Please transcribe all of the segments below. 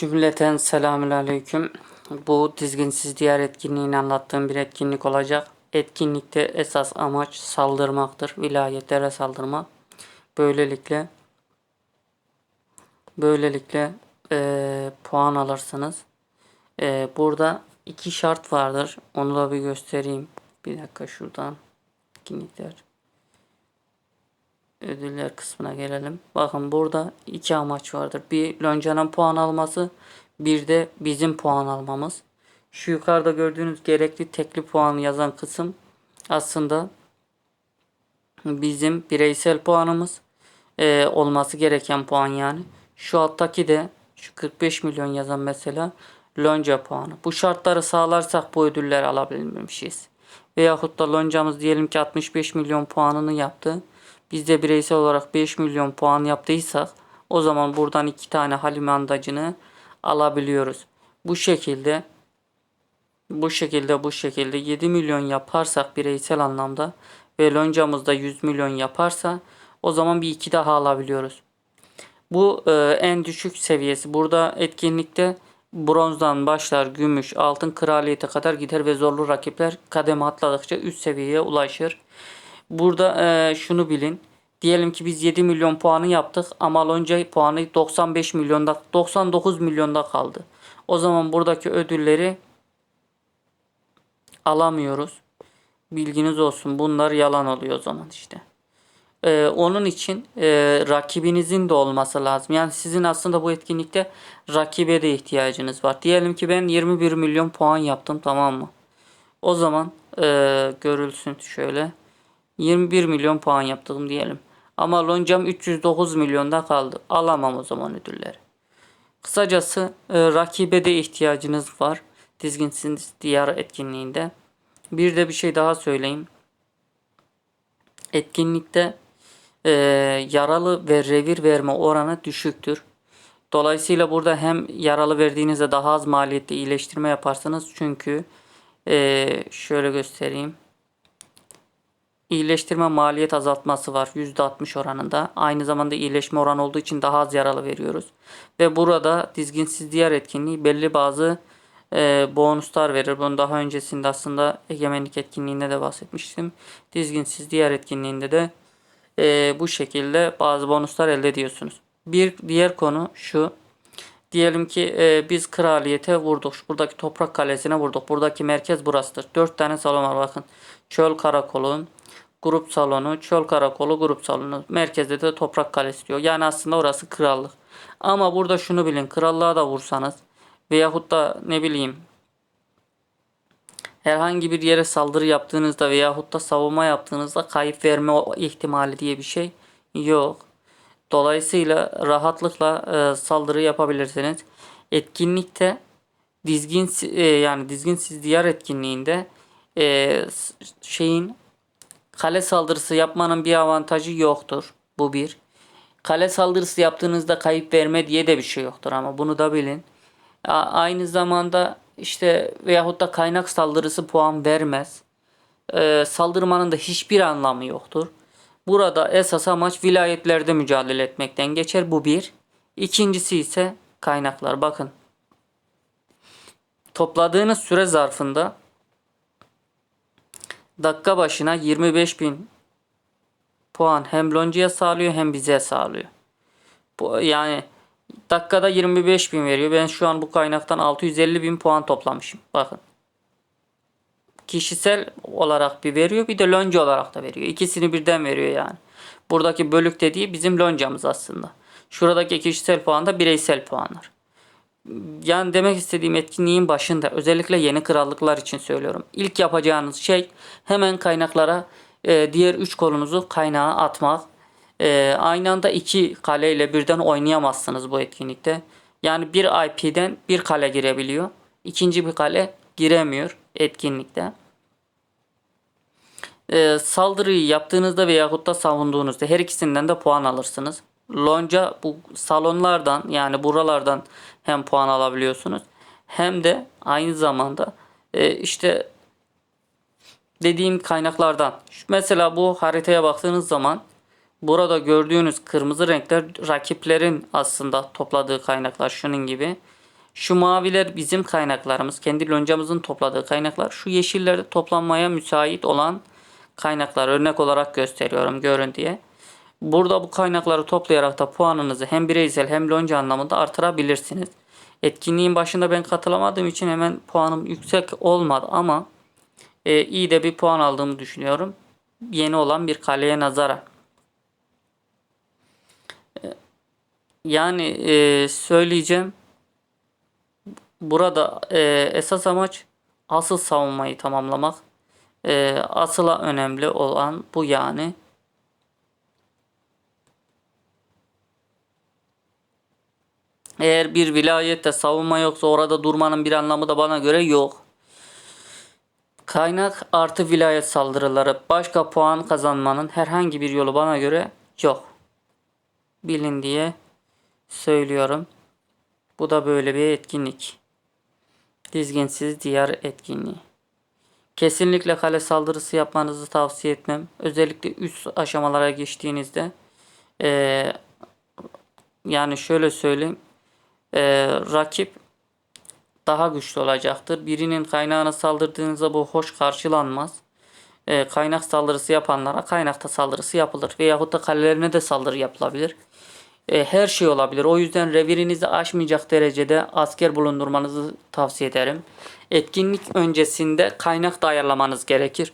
Cümleten selamünaleyküm. Bu dizginsiz diğer etkinliğini anlattığım bir etkinlik olacak. Etkinlikte esas amaç saldırmaktır. Vilayetlere saldırmak. Böylelikle böylelikle eee, puan alırsınız. Eee, burada iki şart vardır. Onu da bir göstereyim. Bir dakika şuradan etkinlikler ödüller kısmına gelelim. Bakın burada iki amaç vardır. Bir Lonca'nın puan alması, bir de bizim puan almamız. Şu yukarıda gördüğünüz gerekli tekli puan yazan kısım aslında bizim bireysel puanımız eee, olması gereken puan yani. Şu alttaki de şu 45 milyon yazan mesela lonca puanı. Bu şartları sağlarsak bu ödülleri alabilmişiz. Veyahut da loncamız diyelim ki 65 milyon puanını yaptı. Biz de bireysel olarak 5 milyon puan yaptıysak o zaman buradan iki tane halimandacını alabiliyoruz. Bu şekilde bu şekilde bu şekilde 7 milyon yaparsak bireysel anlamda ve loncamız da 100 milyon yaparsa o zaman bir iki daha alabiliyoruz. Bu e, en düşük seviyesi. Burada etkinlikte bronzdan başlar, gümüş, altın kraliyete kadar gider ve zorlu rakipler kademe atladıkça üst seviyeye ulaşır. Burada e, şunu bilin. Diyelim ki biz 7 milyon puanı yaptık ama Lonca puanı 95 milyonda 99 milyonda kaldı. O zaman buradaki ödülleri alamıyoruz. Bilginiz olsun. Bunlar yalan oluyor o zaman işte. Ee, onun için e, rakibinizin de olması lazım. Yani sizin aslında bu etkinlikte rakibe de ihtiyacınız var. Diyelim ki ben 21 milyon puan yaptım tamam mı? O zaman e, görülsün şöyle. 21 milyon puan yaptım diyelim. Ama loncam 309 milyonda kaldı. Alamam o zaman ödülleri. Kısacası e, rakibe de ihtiyacınız var. Dizginsiz diğer etkinliğinde. Bir de bir şey daha söyleyeyim. Etkinlikte e, yaralı ve revir verme oranı düşüktür. Dolayısıyla burada hem yaralı verdiğinizde daha az maliyetli iyileştirme yaparsınız. Çünkü e, şöyle göstereyim. İyileştirme maliyet azaltması var %60 oranında. Aynı zamanda iyileşme oranı olduğu için daha az yaralı veriyoruz. Ve burada dizginsiz diğer etkinliği belli bazı e, bonuslar verir. Bunu daha öncesinde aslında egemenlik etkinliğinde de bahsetmiştim. Dizginsiz diğer etkinliğinde de e, bu şekilde bazı bonuslar elde ediyorsunuz. Bir diğer konu şu. Diyelim ki e, biz kraliyete vurduk. Buradaki toprak kalesine vurduk. Buradaki merkez burasıdır. Dört tane salon var bakın. Çöl karakolu, grup salonu, çöl karakolu, grup salonu. Merkezde de toprak kalesi diyor. Yani aslında orası krallık. Ama burada şunu bilin. Krallığa da vursanız veyahut da ne bileyim herhangi bir yere saldırı yaptığınızda veyahut da savunma yaptığınızda kayıp verme ihtimali diye bir şey yok. Dolayısıyla rahatlıkla e, saldırı yapabilirsiniz. Etkinlikte dizgin e, yani dizginsiz diyar etkinliğinde e, şeyin kale saldırısı yapmanın bir avantajı yoktur. Bu bir. Kale saldırısı yaptığınızda kayıp verme diye de bir şey yoktur ama bunu da bilin. A- aynı zamanda işte veyahut da kaynak saldırısı puan vermez. Ee, saldırmanın da hiçbir anlamı yoktur. Burada esas amaç vilayetlerde mücadele etmekten geçer. Bu bir. İkincisi ise kaynaklar. Bakın. Topladığınız süre zarfında dakika başına 25 bin puan hem Lonca'ya sağlıyor hem bize sağlıyor. Bu, yani dakikada 25 bin veriyor. Ben şu an bu kaynaktan 650 bin puan toplamışım. Bakın. Kişisel olarak bir veriyor bir de lonca olarak da veriyor. İkisini birden veriyor yani. Buradaki bölük dediği bizim loncamız aslında. Şuradaki kişisel puan da bireysel puanlar. Yani demek istediğim etkinliğin başında özellikle yeni krallıklar için söylüyorum. İlk yapacağınız şey hemen kaynaklara e, diğer üç kolunuzu kaynağa atmak. E, aynı anda iki kaleyle birden oynayamazsınız bu etkinlikte. Yani bir IP'den bir kale girebiliyor. İkinci bir kale giremiyor etkinlikte. E, saldırıyı yaptığınızda veyahut da savunduğunuzda her ikisinden de puan alırsınız. Lonca bu salonlardan yani buralardan hem puan alabiliyorsunuz hem de aynı zamanda e, işte dediğim kaynaklardan. Mesela bu haritaya baktığınız zaman burada gördüğünüz kırmızı renkler rakiplerin aslında topladığı kaynaklar şunun gibi. Şu maviler bizim kaynaklarımız. Kendi loncamızın topladığı kaynaklar. Şu yeşillerde toplanmaya müsait olan kaynaklar. Örnek olarak gösteriyorum görün diye. Burada bu kaynakları toplayarak da puanınızı hem bireysel hem lonca anlamında artırabilirsiniz. Etkinliğin başında ben katılamadığım için hemen puanım yüksek olmadı ama e, iyi de bir puan aldığımı düşünüyorum. Yeni olan bir kaleye nazaran. E, Yani e, söyleyeceğim burada e, esas amaç asıl savunmayı tamamlamak. E, asıla önemli olan bu yani. Eğer bir vilayette savunma yoksa orada durmanın bir anlamı da bana göre yok. Kaynak artı vilayet saldırıları başka puan kazanmanın herhangi bir yolu bana göre yok. Bilin diye söylüyorum. Bu da böyle bir etkinlik. Dizginsiz diyar etkinliği. Kesinlikle kale saldırısı yapmanızı tavsiye etmem. Özellikle üst aşamalara geçtiğinizde eee, yani şöyle söyleyeyim eee, rakip daha güçlü olacaktır. Birinin kaynağına saldırdığınızda bu hoş karşılanmaz. Eee, kaynak saldırısı yapanlara kaynakta saldırısı yapılır. Veyahut da kalelerine de saldırı yapılabilir. E, her şey olabilir. O yüzden revirinizi aşmayacak derecede asker bulundurmanızı tavsiye ederim. Etkinlik öncesinde kaynak da ayarlamanız gerekir.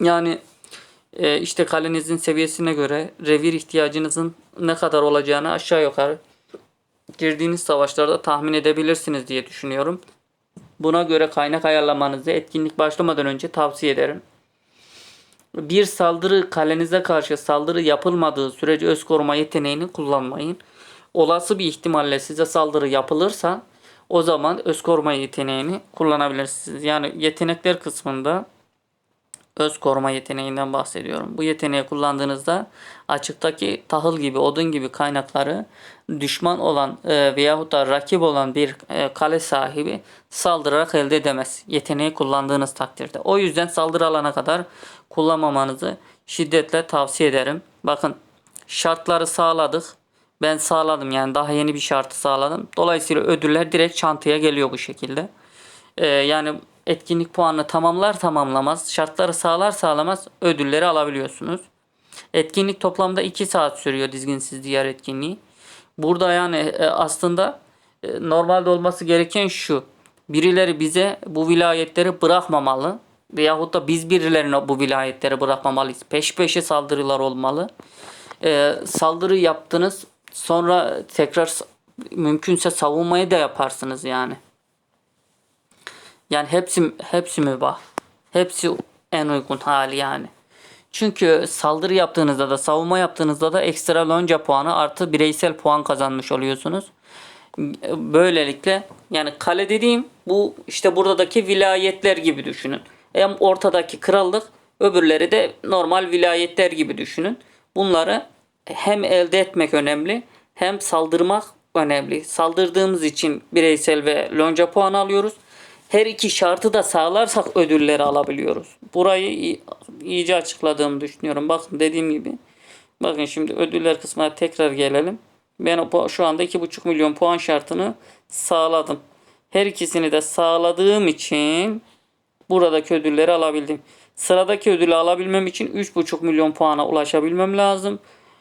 Yani e, işte kalenizin seviyesine göre revir ihtiyacınızın ne kadar olacağını aşağı yukarı girdiğiniz savaşlarda tahmin edebilirsiniz diye düşünüyorum. Buna göre kaynak ayarlamanızı etkinlik başlamadan önce tavsiye ederim. Bir saldırı kalenize karşı saldırı yapılmadığı sürece öz koruma yeteneğini kullanmayın. Olası bir ihtimalle size saldırı yapılırsa o zaman öz koruma yeteneğini kullanabilirsiniz. Yani yetenekler kısmında öz koruma yeteneğinden bahsediyorum. Bu yeteneği kullandığınızda açıktaki tahıl gibi, odun gibi kaynakları düşman olan e, veyahut da rakip olan bir e, kale sahibi saldırarak elde edemez. Yeteneği kullandığınız takdirde. O yüzden saldırı alana kadar kullanmamanızı şiddetle tavsiye ederim. Bakın şartları sağladık. Ben sağladım yani daha yeni bir şartı sağladım. Dolayısıyla ödüller direkt çantaya geliyor bu şekilde. Ee, yani etkinlik puanını tamamlar tamamlamaz, şartları sağlar sağlamaz ödülleri alabiliyorsunuz. Etkinlik toplamda 2 saat sürüyor dizginsiz diğer etkinliği. Burada yani e, aslında e, normalde olması gereken şu. Birileri bize bu vilayetleri bırakmamalı. Veyahut da biz birilerine bu vilayetleri bırakmamalıyız. Peş peşe saldırılar olmalı. E, saldırı yaptınız. Sonra tekrar mümkünse savunmayı da yaparsınız yani. Yani hepsi hepsi mübah. Hepsi en uygun hali yani. Çünkü saldırı yaptığınızda da savunma yaptığınızda da ekstra lonca puanı artı bireysel puan kazanmış oluyorsunuz. Böylelikle yani kale dediğim bu işte buradaki vilayetler gibi düşünün. Hem ortadaki krallık öbürleri de normal vilayetler gibi düşünün. Bunları hem elde etmek önemli hem saldırmak önemli. Saldırdığımız için bireysel ve lonca puan alıyoruz. Her iki şartı da sağlarsak ödülleri alabiliyoruz. Burayı iyi- iyice açıkladığımı düşünüyorum. Bakın dediğim gibi. Bakın şimdi ödüller kısmına tekrar gelelim. Ben şu anda 2,5 milyon puan şartını sağladım. Her ikisini de sağladığım için buradaki ödülleri alabildim. Sıradaki ödülü alabilmem için 3,5 milyon puana ulaşabilmem lazım.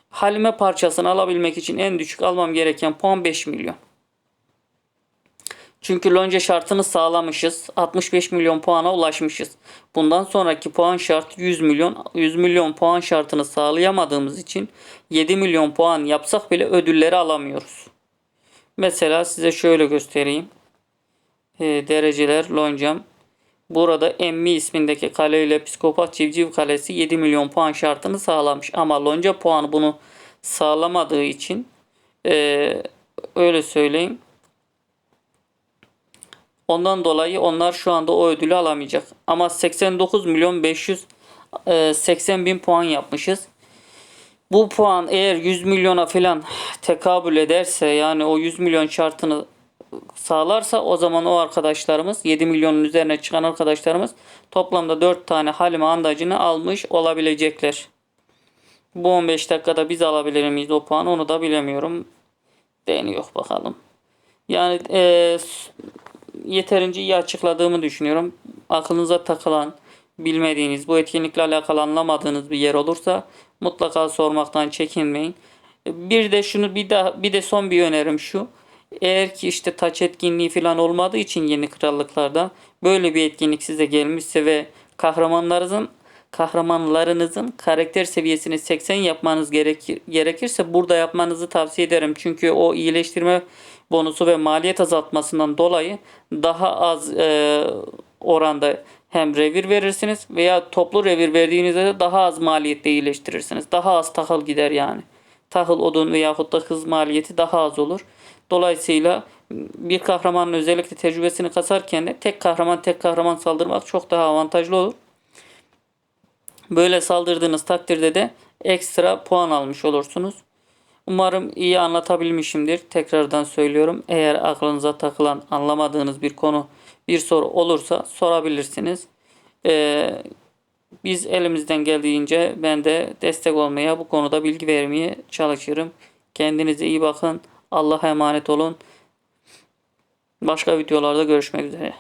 Halime parçasını alabilmek için en düşük almam gereken puan 5 milyon. Çünkü lonca şartını sağlamışız. 65 milyon puana ulaşmışız. Bundan sonraki puan şart 100 milyon. 100 milyon puan şartını sağlayamadığımız için 7 milyon puan yapsak bile ödülleri alamıyoruz. Mesela size şöyle göstereyim. Ee, dereceler loncam. Burada Emmi ismindeki kale ile Psikopat Civciv Kalesi 7 milyon puan şartını sağlamış. Ama lonca puanı bunu sağlamadığı için ee, öyle söyleyeyim. Ondan dolayı onlar şu anda o ödülü alamayacak. Ama 89 milyon 580 bin puan yapmışız. Bu puan eğer 100 milyona falan tekabül ederse yani o 100 milyon şartını sağlarsa o zaman o arkadaşlarımız 7 milyonun üzerine çıkan arkadaşlarımız toplamda 4 tane halime andacını almış olabilecekler. Bu 15 dakikada biz alabilir miyiz o puanı onu da bilemiyorum. Deniyor bakalım. Yani e, yeterince iyi açıkladığımı düşünüyorum. Aklınıza takılan, bilmediğiniz, bu etkinlikle alakalı anlamadığınız bir yer olursa mutlaka sormaktan çekinmeyin. Bir de şunu bir daha bir de son bir önerim şu. Eğer ki işte taç etkinliği falan olmadığı için yeni krallıklarda böyle bir etkinlik size gelmişse ve kahramanlarınızın kahramanlarınızın karakter seviyesini 80 yapmanız gerekir, gerekirse burada yapmanızı tavsiye ederim. Çünkü o iyileştirme bonusu ve maliyet azaltmasından dolayı daha az e, oranda hem revir verirsiniz veya toplu revir verdiğinizde de daha az maliyette iyileştirirsiniz. Daha az tahıl gider yani. Tahıl, odun veyahut da hız maliyeti daha az olur. Dolayısıyla bir kahramanın özellikle tecrübesini kasarken de tek kahraman tek kahraman saldırmak çok daha avantajlı olur. Böyle saldırdığınız takdirde de ekstra puan almış olursunuz. Umarım iyi anlatabilmişimdir. Tekrardan söylüyorum. Eğer aklınıza takılan, anlamadığınız bir konu, bir soru olursa sorabilirsiniz. Ee, biz elimizden geldiğince ben de destek olmaya, bu konuda bilgi vermeye çalışırım. Kendinize iyi bakın. Allah'a emanet olun. Başka videolarda görüşmek üzere.